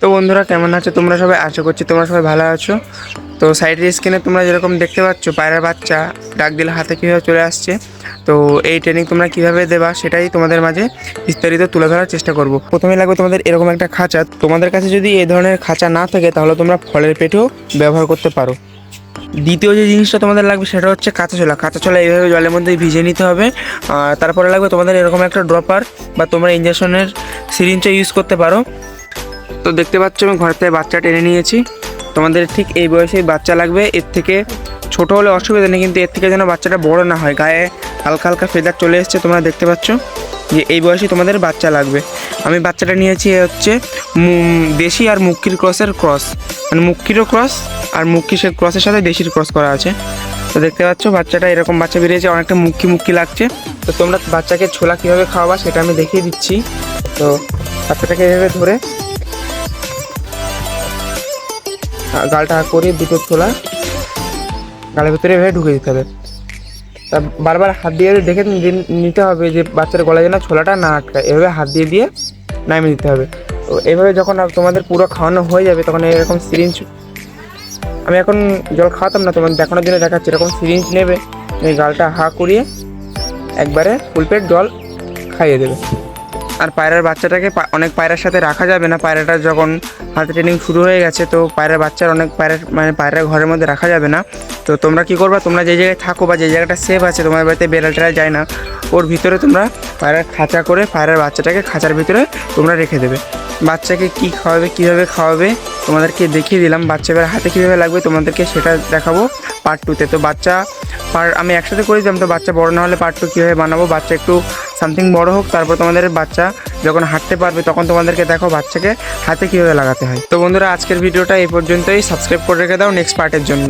তো বন্ধুরা, কেমন আছো? তোমরা সবাই আশা করছি তোমরা সবাই ভালো আছো। তো সাইডের স্ক্রিনে তোমরা যেরকম দেখতে পাচ্ছ, পায়রার বাচ্চা ডাক দিলে হাতে কীভাবে চলে আসছে, তো এই ট্রেনিং তোমরা কীভাবে দেবা সেটাই তোমাদের মাঝে বিস্তারিত তুলে ধরার চেষ্টা করব। প্রথমে লাগবে তোমাদের এরকম একটা খাঁচা। তোমাদের কাছে যদি এই ধরনের খাঁচা না থাকে, তাহলে তোমরা ফলের পেটেও ব্যবহার করতে পারো। দ্বিতীয় যে জিনিসটা তোমাদের লাগবে, সেটা হচ্ছে কাঁচা ছোলা। কাঁচা ছোলা এইভাবে জলের মধ্যে ভিজিয়ে নিতে হবে। আর তারপরে লাগবে তোমাদের এরকম একটা ড্রপার বা তোমরা ইঞ্জেকশনের সিরিঞ্জটা ইউজ করতে পারো। তো দেখতে পাচ্ছ, আমি ঘর থেকে বাচ্চা টেনে নিয়েছি। তোমাদের ঠিক এই বয়সে বাচ্চা লাগবে। এর থেকে ছোট হলে অসুবিধা নেই, কিন্তু এর থেকে যেন বাচ্চাটা বড় না হয়। গায়ে হালকা হালকা ফেদার চলে এসছে, তোমরা দেখতে পাচ্ছ যে এই বয়সে তোমাদের বাচ্চা লাগবে। আমি বাচ্চাটা নিয়েছি হচ্ছে দেশি আর মুক্কির ক্রসের ক্রস। মানে মুক্কিরও ক্রস আর মুক্কি সে ক্রসের সাথে দেশির ক্রস করা আছে। তো দেখতে পাচ্ছ, বাচ্চাটা এরকম বাচ্চা বেরিয়েছে, অনেকটা মুক্কি মুক্কি লাগছে। তো তোমরা বাচ্চাকে ছোলা কীভাবে খাওয়াবা, সেটা আমি দেখিয়ে দিচ্ছি। তো বাচ্চাটাকে এভাবে ধরে গালটা করে দুটো ছোলা গালের ভিতরে এভাবে ঢুকে দিতে হবে। তা বারবার হাত দিয়ে দেখে নিতে হবে যে বাচ্চার গলায় যেন ছোলাটা না আটকায়, এভাবে হাত দিয়ে দিয়ে নামিয়ে দিতে হবে। তো এভাবে যখন তোমাদের পুরো খাওয়ানো হয়ে যাবে, তখন এরকম সিরিঞ্জ আমি এখন জল খাওয়াতাম না, তোমাদের দেখানোর জন্য দেখাচ্ছি। এরকম সিরিঞ্জ নেবে গালটা হা করিয়ে একবারে ফুল পেট জল খাইয়ে দেবে। আর পায়রার বাচ্চাটাকে অনেক পায়রার সাথে রাখা যাবে না। পায়রাটা যখন হাতে ট্রেনিং শুরু হয়ে গেছে, তো পায়রার বাচ্চার অনেক পায়রার মানে পায়রা ঘরের মধ্যে রাখা যাবে না। তো তোমরা কি করবা? তোমরা যে জায়গায় থাকো বা যে জায়গাটা সেফ আছে তোমার বাড়িতে বেড়াল টেড়াল যায় না, ওর ভিতরে তোমরা পায়রার খাঁচা করে পায়রার বাচ্চাটাকে খাঁচার ভিতরে তোমরা রেখে দেবে। বাচ্চাকে কি খাওয়াবে, কীভাবে খাওয়াবে, তোমাদেরকে দেখিয়ে দিলাম। বাচ্চা এবার হাতে কীভাবে লাগবে, তোমাদেরকে সেটা দেখাবো পার্ট টুতে তো বাচ্চা পার আমি একসাথে করে দিলাম তো বাচ্চা বড় না হলে পার্ট টু কীভাবে বানাবো? বাচ্চা একটু সামথিং বড় হোক, তারপর তোমাদের বাচ্চা যখন হাঁটতে পারবে তখন তোমাদেরকে দেখো বাচ্চাকে হাতে কীভাবে লাগাতে হয়। তো বন্ধুরা, আজকের ভিডিওটা এই পর্যন্তই। সাবস্ক্রাইব করে রেখে দাও নেক্সট পার্টের জন্য।